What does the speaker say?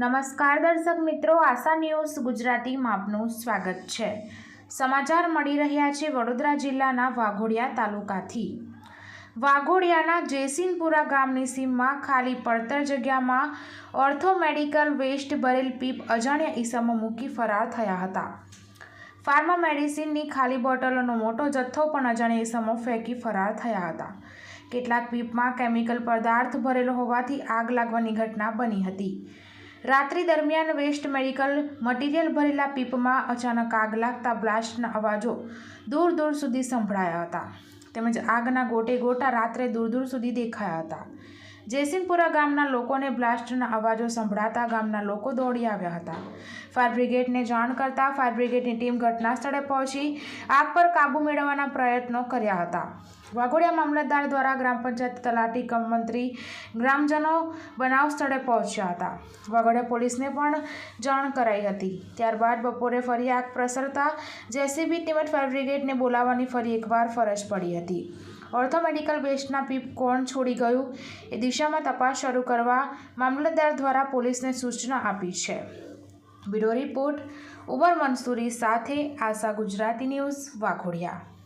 નમસ્કાર દર્શક મિત્રો, આશા ન્યૂઝ ગુજરાતીમાં આપનું સ્વાગત છે. સમાચાર મળી રહ્યા છે વડોદરા જિલ્લાના વાઘોડિયા તાલુકાથી. વાઘોડિયાના જેસિનપુરા ગામની સીમમાં ખાલી પડતર જગ્યામાં ઓર્થોમેડિકલ વેસ્ટ ભરેલ પીપ અજાણ્યા ઈસમો મૂકી ફરાર થયા હતા. ફાર્મા મેડિસિનની ખાલી બોટલોનો મોટો જથ્થો પણ અજાણ્યા ઈસમો ફેંકી ફરાર થયા હતા. કેટલાક પીપમાં કેમિકલ પદાર્થ ભરેલો હોવાથી આગ લાગવાની ઘટના બની હતી. રાત્રિ દરમિયાન વેસ્ટ મેડિકલ મટીરિયલ ભરેલા પીપમાં અચાનક આગ લાગતા બ્લાસ્ટના અવાજો દૂર દૂર સુધી સંભળાયા હતા. તેમજ આગના ગોટે ગોટા રાત્રે દૂર દૂર સુધી દેખાયા હતા. જયસિંહપુરા ગામના લોકોને બ્લાસ્ટના અવાજો સંભળાતા ગામના લોકો દોડી આવ્યા હતા. ફાયર બ્રિગેડને જાણ કરતાં ફાયર બ્રિગેડની ટીમ ઘટના સ્થળે પહોંચી આગ પર કાબૂ મેળવવાના પ્રયત્નો કર્યા હતા. વાઘોડિયા મામલતદાર દ્વારા ગ્રામ પંચાયત તલાટી કમ મંત્રી ગ્રામજનો બનાવ સ્થળે પહોંચ્યા હતા. વાઘોડિયા પોલીસને પણ જાણ કરાઈ હતી. ત્યારબાદ બપોરે ફરી આગ પ્રસરતા જેસીબી તેમજ ફાયર બ્રિગેડને બોલાવવાની ફરી એકવાર ફરજ પડી હતી. ઓર્થોમેડિકલ વેસ્ટના પીપ કોણ છોડી ગયું એ દિશામાં તપાસ શરૂ કરવા મામલતદાર દ્વારા પોલીસને સૂચના આપી છે. બ્યુરો રિપોર્ટ, ઉમર મંસૂરી સાથે આશા ગુજરાતી ન્યૂઝ, વાઘોડિયા.